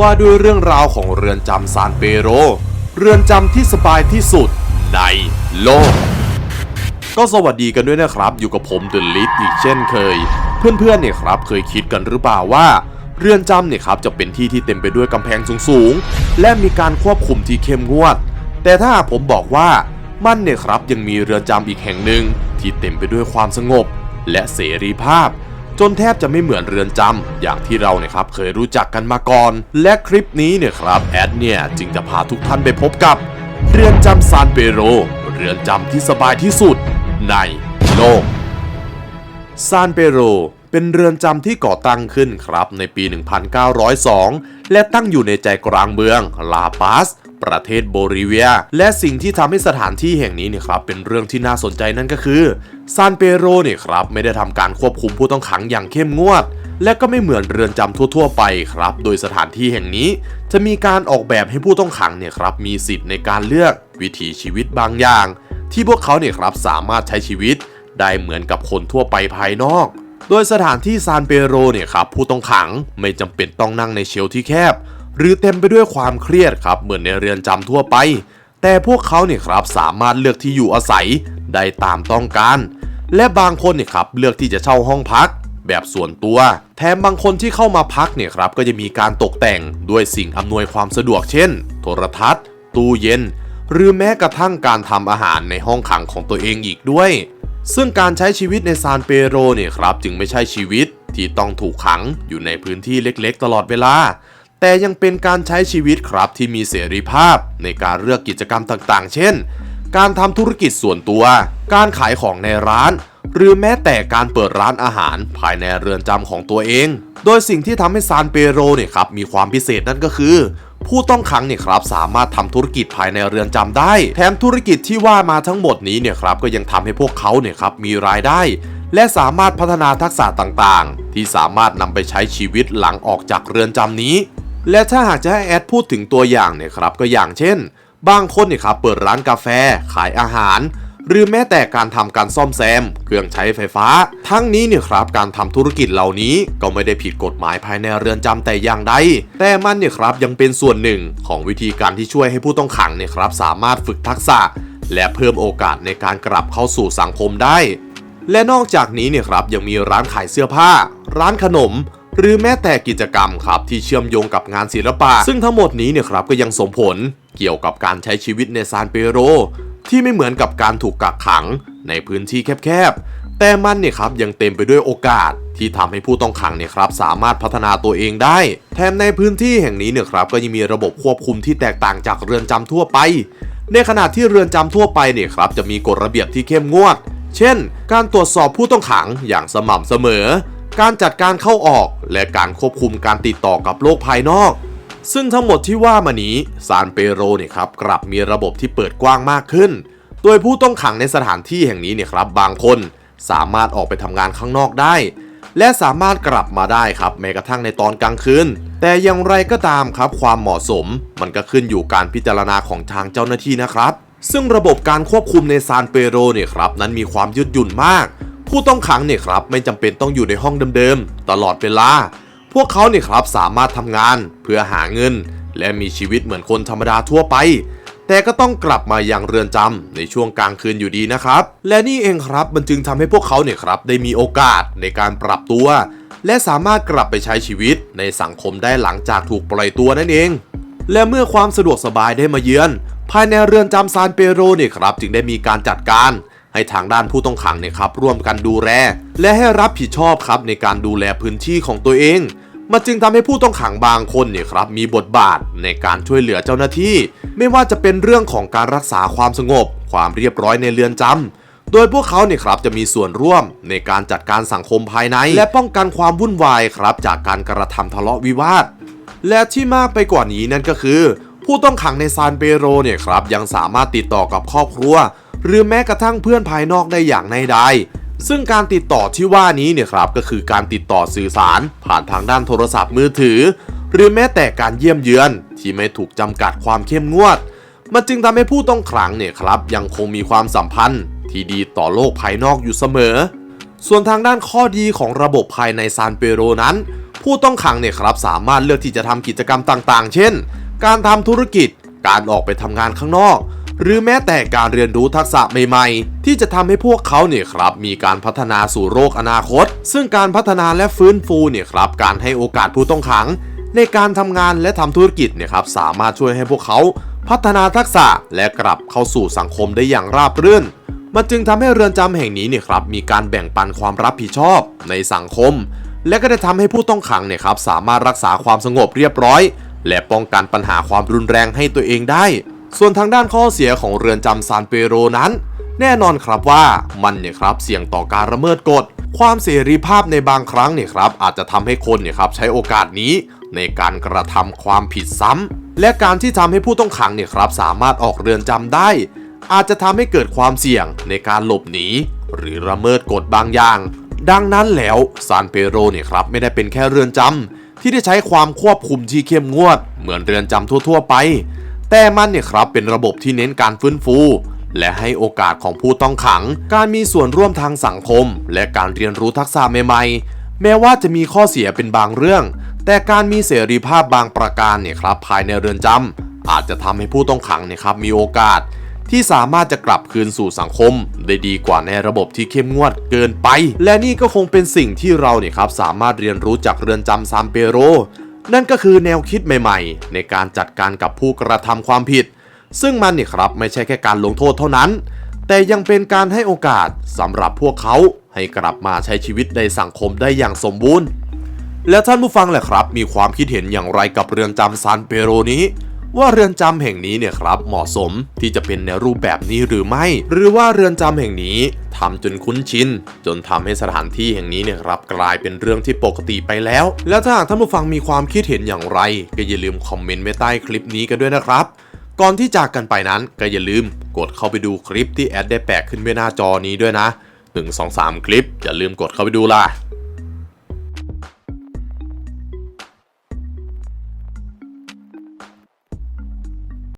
ว่าด้วยเรื่องราวของเรือนจำซานเปโร เรือนจำที่สบายที่สุดในโลก ก็สวัสดีกันด้วยนะครับ อยู่กับผมเดอะลิทอีกเช่นเคย เพื่อนๆเนี่ยครับเคยคิดกันหรือเปล่าว่าเรือนจำเนี่ยครับจะเป็นที่ที่เต็มไปด้วยกำแพงสูงๆ และมีการควบคุมที่เข้มงวด แต่ถ้าผมบอกว่ามันเนี่ยครับยังมีเรือนจำอีกแห่งหนึ่งที่เต็มไปด้วยความสงบ และเสรีภาพ จนแทบจะไม่เหมือนเรือนจำอย่างที่เราเนี่ยครับเคยรู้จักกันมาก่อน และคลิปนี้เนี่ยครับแอดเนี่ยจึงจะพาทุกท่านไปพบกับ เรือนจำซานเปโร เรือนจำที่สบายที่สุดในโลกซานเปโรเป็นเรือนจำที่ก่อตั้งขึ้นครับในปี 1902 และตั้งอยู่ในใจกลางเมืองลาปาส ประเทศโบลิเวีย และสิ่งที่ทำให้สถานที่แห่งนี้เนี่ยครับเป็นเรื่องที่น่าสนใจนั่นก็คือซานเปโรเนี่ยครับไม่ได้ทำการควบคุมผู้ต้องขังอย่างเข้มงวด และก็ไม่เหมือนเรือนจำทั่ว ๆ ไปครับ โดยสถานที่แห่งนี้ จะมีการออกแบบให้ผู้ต้องขังเนี่ยครับมีสิทธิ์ในการเลือกวิถีชีวิตบางอย่าง ที่พวกเขาเนี่ยครับสามารถใช้ชีวิต ได้เหมือนกับคนทั่วไปภายนอก โดยสถานที่ซานเปโรเนี่ยครับผู้ต้องขังไม่จำเป็นต้องนั่งในเชลที่แคบ หรือเต็มไปด้วยความเครียดครับเหมือนในเรือนจำทั่วไป แต่พวกเขาเนี่ยครับสามารถเลือกที่อยู่อาศัยได้ตามต้องการ และบางคนเนี่ยครับเลือกที่จะเช่าห้องพักแบบส่วนตัว แถมบางคนที่เข้ามาพักเนี่ยครับก็จะมีการตกแต่งด้วยสิ่งอำนวยความสะดวกเช่น โทรทัศน์ ตู้เย็น หรือแม้กระทั่งการทำอาหารในห้องขังของตัวเองอีกด้วย ซึ่งการใช้ชีวิตในซานเปโรเนี่ยครับจึงไม่ใช่ชีวิตที่ต้องถูกขังอยู่ในพื้นที่เล็กๆ ตลอดเวลา แต่ยังเป็นการใช้ชีวิตครับที่มีเสรีภาพในการเลือกกิจกรรมต่างๆ เช่น การทำธุรกิจส่วนตัว การขายของในร้าน หรือแม้แต่การเปิดร้านอาหารภายในเรือนจำของตัวเอง โดยสิ่งที่ทำให้ซานเปโรเนี่ยครับมีความพิเศษนั่นก็คือ ผู้ต้องขังเนี่ยครับสามารถทำธุรกิจภายในเรือนจำได้ แถมธุรกิจที่ว่ามาทั้งหมดนี้เนี่ยครับก็ยังทำให้พวกเขาเนี่ยครับมีรายได้และสามารถพัฒนาทักษะต่างๆ ที่สามารถนำไปใช้ชีวิตหลังออกจากเรือนจำนี้ และถ้าหากจะให้แอดพูดถึงตัวอย่างเนี่ยครับก็อย่างเช่น บางคนเนี่ยครับเปิดร้านกาแฟ ขายอาหาร หรือแม้แต่การทำการซ่อมแซม เครื่องใช้ไฟฟ้า ทั้งนี้เนี่ยครับการทำธุรกิจเหล่านี้ก็ไม่ได้ผิดกฎหมายภายในเรือนจำแต่อย่างใด แต่มันเนี่ยครับยังเป็นส่วนหนึ่งของวิธีการที่ช่วยให้ผู้ต้องขังเนี่ยครับสามารถฝึกทักษะ และเพิ่มโอกาสในการกลับเข้าสู่สังคมได้ และนอกจากนี้เนี่ยครับยังมีร้านขายเสื้อผ้า ร้านขนม หรือแม้แต่กิจกรรมครับที่เชื่อมโยงกับงานศิลปะ ซึ่งทั้งหมดนี้เนี่ยครับก็ยังส่งผลเกี่ยวกับการใช้ชีวิตในซานเปโร ที่ไม่เหมือนกับการถูกกักขังในพื้นที่แคบๆ แต่มันเนี่ยครับยังเต็มไปด้วยโอกาสที่ทำให้ผู้ต้องขังเนี่ยครับสามารถพัฒนาตัวเองได้ แถมในพื้นที่แห่งนี้เนี่ยครับก็ยังมีระบบควบคุมที่แตกต่างจากเรือนจำทั่วไป ในขณะที่เรือนจำทั่วไปเนี่ยครับจะมีกฎระเบียบที่เข้มงวด เช่น การตรวจสอบผู้ต้องขังอย่างสม่ำเสมอ การจัดการเข้าออก และการควบคุมการติดต่อกับโลกภายนอก ซึ่งทั้งหมดที่ว่ามานี้ซานเปโรเนี่ยครับกลับมีระบบที่เปิดกว้างมากขึ้น โดยผู้ต้องขังในสถานที่แห่งนี้เนี่ยครับบางคนสามารถออกไปทำงานข้างนอกได้ และสามารถกลับมาได้ครับแม้กระทั่งในตอนกลางคืนแต่อย่างไรก็ตามครับความเหมาะสม มันก็ขึ้นอยู่การพิจารณาของทางเจ้าหน้าที่นะครับ ซึ่งระบบการควบคุมในซานเปโรเนี่ยครับนั้นมีความยืดหยุ่นมาก ผู้ต้องขังเนี่ยครับไม่จำเป็นต้องอยู่ในห้องเดิมๆตลอดเวลา พวกเขาเนี่ยครับสามารถทำงานเพื่อหาเงิน และมีชีวิตเหมือนคนธรรมดาทั่วไป แต่ก็ต้องกลับมายังเรือนจำในช่วงกลางคืนอยู่ดีนะครับ และนี่เองครับมันจึงทำให้พวกเขาเนี่ยครับได้มีโอกาสในการปรับตัว และสามารถกลับไปใช้ชีวิตในสังคมได้หลังจากถูกปล่อยตัวนั่นเอง และเมื่อความสะดวกสบายได้มาเยือน ภายในเรือนจำซานเปโรเนี่ยครับจึงได้มีการจัดการ ให้ทางด้านผู้ต้องขังเนี่ยครับร่วมกันดูแลและให้รับผิดชอบครับในการดูแลพื้นที่ของตัวเองมันจึงทำให้ผู้ต้องขังบางคนเนี่ยครับมีบทบาทในการช่วยเหลือเจ้าหน้าที่ ไม่ว่าจะเป็นเรื่องของการรักษาความสงบ ความเรียบร้อยในเรือนจำโดยพวกเขาเนี่ยครับจะมีส่วนร่วมในการจัดการสังคมภายใน และป้องกันความวุ่นวายครับจากการกระทำทะเลาะวิวาท และที่มากไปกว่านี้นั่นก็คือ ผู้ต้องขังในซานเปโรเนี่ยครับยังสามารถติดต่อกับครอบครัว หรือแม้กระทั่งเพื่อนภายนอกได้อย่างในใดซึ่งการติดต่อที่ว่านี้เนี่ยครับก็คือการติดต่อสื่อสาร ผ่านทางด้านโทรศัพท์มือถือ หรือแม้แต่การเยี่ยมเยือนที่ไม่ถูกจำกัดความเข้มงวด มันจึงทำให้ผู้ต้องขังเนี่ยครับ ยังคงมีความสัมพันธ์ ที่ดีต่อโลกภายนอกอยู่เสมอ ส่วนทางด้านข้อดีของระบบภายในซานเปโรนั้น ผู้ต้องขังเนี่ยครับสามารถเลือกที่จะทำกิจกรรมต่างๆ เช่น การทำธุรกิจ การออกไปทำงานข้างนอก หรือแม้แต่การเรียนรู้ทักษะใหม่ๆ ที่จะทำให้พวกเขาเนี่ยครับมีการพัฒนาสู่โรคอนาคต ซึ่งการพัฒนาและฟื้นฟูเนี่ยครับการให้โอกาสผู้ต้องขัง ในการทำงานและทำธุรกิจเนี่ยครับสามารถช่วยให้พวกเขาพัฒนาทักษะและกลับเข้าสู่สังคมได้อย่างราบรื่น มันจึงทำให้เรือนจำแห่งนี้เนี่ยครับมีการแบ่งปันความรับผิดชอบในสังคม และก็ได้ทำให้ผู้ต้องขังเนี่ยครับสามารถรักษาความสงบเรียบร้อย และป้องกันปัญหาความรุนแรงให้ตัวเองได้ ส่วนทางด้านข้อเสียของเรือนจำซานเปโรนั้น แน่นอนครับว่ามันเนี่ยครับเสี่ยงต่อการละเมิดกฎ ความเสรีภาพในบางครั้งเนี่ยครับอาจจะทำให้คนเนี่ยครับใช้โอกาสนี้ในการกระทำความผิดซ้ำและการที่ทำให้ผู้ต้องขังเนี่ยครับสามารถออกเรือนจำได้ อาจจะทำให้เกิดความเสี่ยงในการหลบหนี หรือละเมิดกฎบางอย่าง ดังนั้นแล้วซานเปโรเนี่ยครับไม่ได้เป็นแค่เรือนจำที่ได้ใช้ความควบคุมที่เข้มงวด เหมือนเรือนจำทั่ว ๆ ไป แต่มันเนี่ยครับเป็นระบบที่เน้นการฟื้นฟู และให้โอกาสของผู้ต้องขัง การมีส่วนร่วมทางสังคม และการเรียนรู้ทักษะใหม่ๆ แม้ว่าจะมีข้อเสียเป็นบางเรื่อง แต่การมีเสรีภาพบางประการเนี่ยครับภายในเรือนจำอาจจะทำให้ผู้ต้องขังเนี่ยครับมีโอกาส ที่สามารถจะกลับคืนสู่สังคม ได้ดีกว่าในระบบที่เข้มงวดเกินไป และนี่ก็คงเป็นสิ่งที่เราเนี่ยครับสามารถเรียนรู้จากเรือนจำซามเปโร นั่นก็คือแนวคิดใหม่ๆ ในการจัดการกับผู้กระทำความผิด ซึ่งมันเนี่ยครับไม่ใช่แค่การลงโทษเท่านั้น แต่ยังเป็นการให้โอกาสสำหรับพวกเขาให้กลับมาใช้ชีวิตในสังคมได้อย่างสมบูรณ์ แล้วท่านผู้ฟังแหละครับ มีความคิดเห็นอย่างไรกับเรือนจำซานเปโรนี้ ว่าเรือนจำแห่งนี้เนี่ยครับเหมาะสมที่จะเป็นในรูปแบบนี้หรือไม่ หรือว่าเรือนจำแห่งนี้ทำจนคุ้นชิน จนทำให้สถานที่แห่งนี้เนี่ยครับกลายเป็นเรื่องที่ปกติไปแล้ว แล้วถ้าหากท่านผู้ฟังมีความคิดเห็นอย่างไร ก็อย่าลืมคอมเมนต์ไว้ใต้คลิปนี้กันด้วยนะครับก่อนที่จากกันไปนั้นก็อย่าลืมกดเข้าไปดูคลิปที่แอดได้แปะขึ้นไว้หน้าจอนี้ด้วยนะ 1 2 3 คลิปอย่าลืมกดเข้าไปดูล่ะ